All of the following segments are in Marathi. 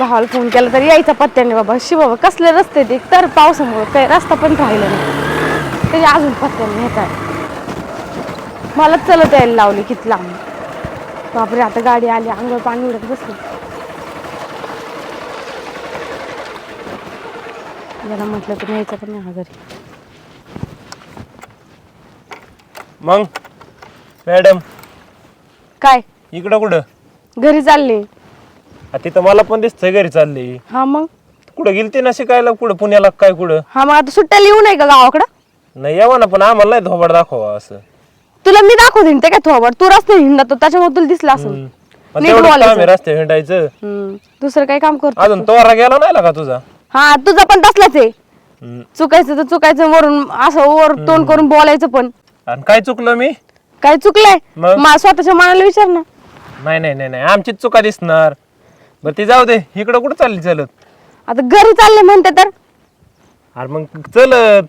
भावाला फोन केला तरी यायचा पत्त्याने बाबा. शी बाबा कसले रस्ते ते तर पावसामुळे काही रस्ता पण राहिला नाही. तरी अजून पत्त्याने येत आहे मला चलत यायला लावली किती लांब. बापरे आता गाडी आली अंगावर पाणी उडत बसलं. याला म्हटलं तर न्यायचं पण नाही घरी मग? मॅडम. काय? इकडं कुठं? घरी चालले. आ, तिथं मला पण दिसतंय घरी चालली. हा मग? कुठं गेलती ना शिकायला? कुठं पुण्याला? काय कुठं? हा मग आता सुट्ट्या लिहू नाही का गावाकडं? नाही यावं ना पण आम्हाला नाही धोबड दाखवा असं. तुला मी दाखवते ते काय थोबड तू रस्ते हिंडतो त्याच्यामुळे तुला दिसला असेल मग नीट तेवढंच काम बोलायचं. आहे रस्ते हिंडायचं. हम्म. दुसरं काही काम करतो अजून तोरा गेला नाही का तुझा? हा तुझा पण तसलाच आहे. हम्म. चुकायचं तर चुकायचं वरून असं वर तोंड करून बोलायचं पण. आणि काय चुकलं मी? काय चुकलंय? मग? मा स्वतःच्या मनाला विचार ना. नाही नाही नाही नाही. आमचीच चुका दिसणार. बरं ती जाऊ दे. इकडं कुठं चालली चलत? आता घरी चालले म्हणते तर. अरे मग चलत.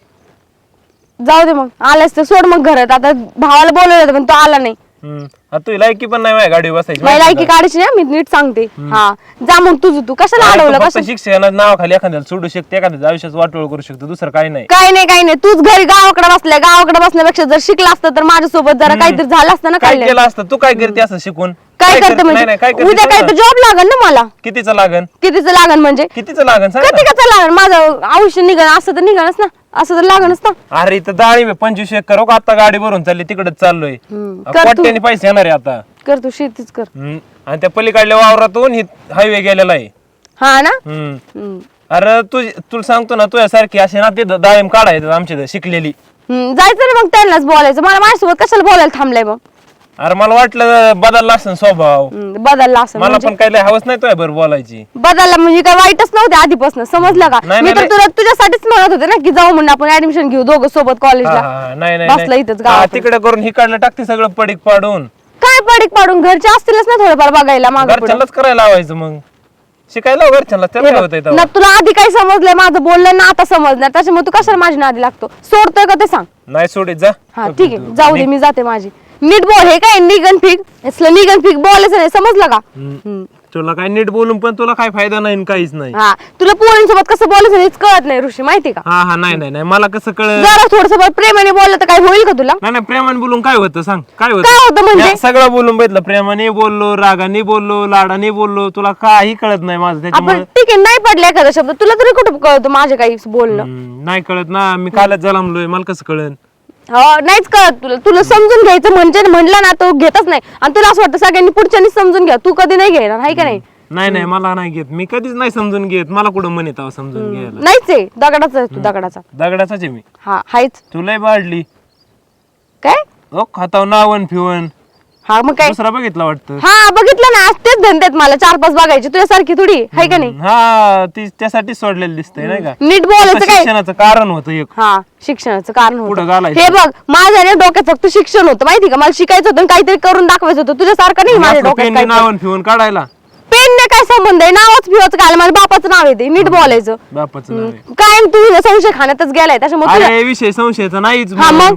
जाऊ दे मग. आलास तर सोड मग घरात. आता भावाला बोलवलं होतं पण तो आला नाही. हम्म. आता तुझी लायकी पण नाही माझ्या गाडी बसायची. मला माहिती लायकी का? काढायची ना मी नीट सांगते. हा. जा मग तुझं तू कशाला अरे अडवलं? फक्त कसं शिक्षणाच्या नावाखाली एखाद्याला सोडू शकते एखाद्याच्या आयुष्यात वाटोळ करू शकतो दुसरं काही नाही. काय नाही काय नाही. तूच घरी गावाकडे बसलाय गावाकडे बसण्यापेक्षा जर शिकला असतं तर माझ्यासोबत जरा काहीतरी झालं असतं ना काय केलं असतं? तू काय करते असं शिकून? काय करते करते? नाही नाही काय म्हणजे करते? उद्या काय सांग तर ना. जॉब लागन ना मला. कितीचं लागन? कितीचं लागन म्हणजे? कितीचं लागन? सांग ना. किती लागन? माझं आयुष्य निघण असं तर निघणच ना. असं तर लागणच ना. अरे इथं डाळी मी पंचवीस एकर हो का? आता गाडी भरून चालली तिकडे चाललोय. हम्म. कर तू. कोट्याने पैसे येणार आहे आता. कर तू शेतीच कर. हम्म. आणि त्या पलीकडल्या वावरातून हायवे गेलेला आहे. हा ना? हम्म. हम्म. अरे तू तुला सांगतो ना तुझ्यासारखी अशी ना ते डाळिंब काढायचं आमच्या इथं शिकलेली. हम्म, जायचं ना मग त्यांनाच बोलायचं. मला माझ्यासोबत कशाला बोलायला थांबलाय मग? अरे मला वाटलं बदलला असं स्वभाव. हम्म, बदलला असं मला म्हणजे पण काही लय हवस नाही तुझ्या बरोबर बोलायची. बदलला म्हणजे काय वाईटच नव्हते आधीपासून समजलं का? नाही, मी तर नाही, तुला तुझ्यासाठीच म्हणत होते ना की जाऊ म्हणून आपण ऍडमिशन घेऊ दोघं सोबत हा, कॉलेजला नाही नाही बसला नाही. इथंच हा, गावात तिकडे करून हिकडलं टाकते सगळं पडीक पाडून. काय पडीक पाडून? घरचे असतीलच ना थोडंफार बघायला मागं. घरच्यांनाच करायला लावायचं मग. शिकायला लाव घरच्यांना त्याला काय होतंय तेव्हा? ना तुला आधी काय समजलंय माझं बोलणं ना आता समजणार. त्याच्यामुळे तू कशाला माझी नादी लागतो? सोडतोय का ते सांग? नाही सोडीत जा. हा ठीक आहे. जाऊ दे मी जाते माझी. नीट बोल हे काय निगन फिक? असलं निगन फिक बोलायचं नाही समजलं का? हम्म. तुला काय नीट बोलून पण तुला काय फायदा नाही आणि काहीच नाही. हा तुला पोरींसोबत कसं बोलायचं हेच कळत नाही ऋषी माहिती का? हा हा नाही नाही नाही मला कसं कळ जरा थोडस प्रेमाने बोललं तर काय होईल का तुला? नाही नाही प्रेमाने बोलून काय होतं सांग काय काय होतं म्हणजे? या सगळं बोलून बघितलं प्रेमाने बोललो रागाने बोललो लाडाने बोललो तुला काही कळत नाही माझं त्याच्यामुळे ठीक आहे नाही पडले एखादा शब्द तुला तरी कुठं कळतं माझे काही बोलणं? नाही कळत ना मी कालच जलमलोय मला कसं कळन हो नाहीच कळत तुला. तुला समजून घ्यायचं म्हणजे म्हणलं ना तो घेतच नाही. आणि तुला असं वाटतं सगळ्यांनी पुढच्यानी समजून घ्या. तू कधी नाही घेणार आहे का नाही? नाही नाही मला नाही घेत. मी कधीच नाही समजून घेत. मला कुठं म्हणे तेव्हा समजून घ्यायला? नाहीच आहे. दगडाचा तू दगडाचा. दगडाचाच आहे मी. हा हायच. तुलाही बाडली काय? ओ खाताव नावन फिवन हा मग काय? दुसरा बघितला वाटतं. हा बघितलं ना. आज तेच धंदे आहेत मला. चार पाच बघायचे. तुझ्यासारखी थोडी आहे का नाही? हा ती त्यासाठी सोडलेलं दिसतंय नाही का? नीट बोलायचं काय? शिक्षणाचं कारण होतं एक. हा शिक्षणाचं कारण होतं. घालायचं. हे बघ माझ्या ना डोक्यात फक्त शिक्षण होतं. माहिती का? मला शिकायचं होतं आणि काहीतरी करून दाखवायचं होतं. तुझ्यासारखं नाही माझ्या डोक्यात पेनने काय नावन फिवन काढायला. पेनने काय संबंध आहे? नावच फिवच काय? माझ्या बापाचं नाव येते नीट बोलायचं. बापाचं नाव आहे. कायम तू संशय खाण्यातच गेलाय. त्याच्यामुळे तुला- अरे विषय संशयाचा नाहीच हा, मग?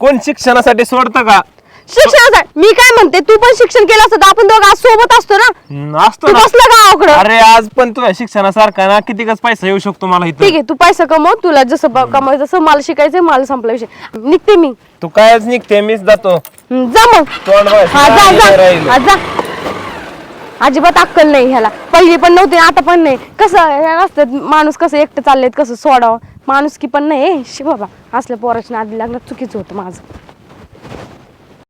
कोण शिक्षणासाठी सोडतं का? शिक्षणासाठी मी काय म्हणते तू पण शिक्षण केलं असतं तर आपण दोघं आज सोबत असतो ना? हम्म, असतो तू ना. बसला गावाकडं अरे आज पण तुझ्या शिक्षणासारखा ना कितीकच पैसा येऊ शकतो मला इथं. ठीक आहे तू पैसा कमव तुला जसं ब- कमवायचं तसं मला शिकायचंय मला संपला विषय. निघते मी. तू कायच निघते मीच जातो. हम्म, जा मग. तोंड हा जा इथं जा. राहिलं. हा, जा. अजिबात अक्कल नाही ह्याला. पहिली पण नव्हती आता पण नाही. कसं हे असतं माणूस कसं एकटं चाललेत कसं सोडावं. माणूस की पण नाही ए, शी बाबा. असल्या पोराच्या नादी लागणं चुकीचं होतं माझं.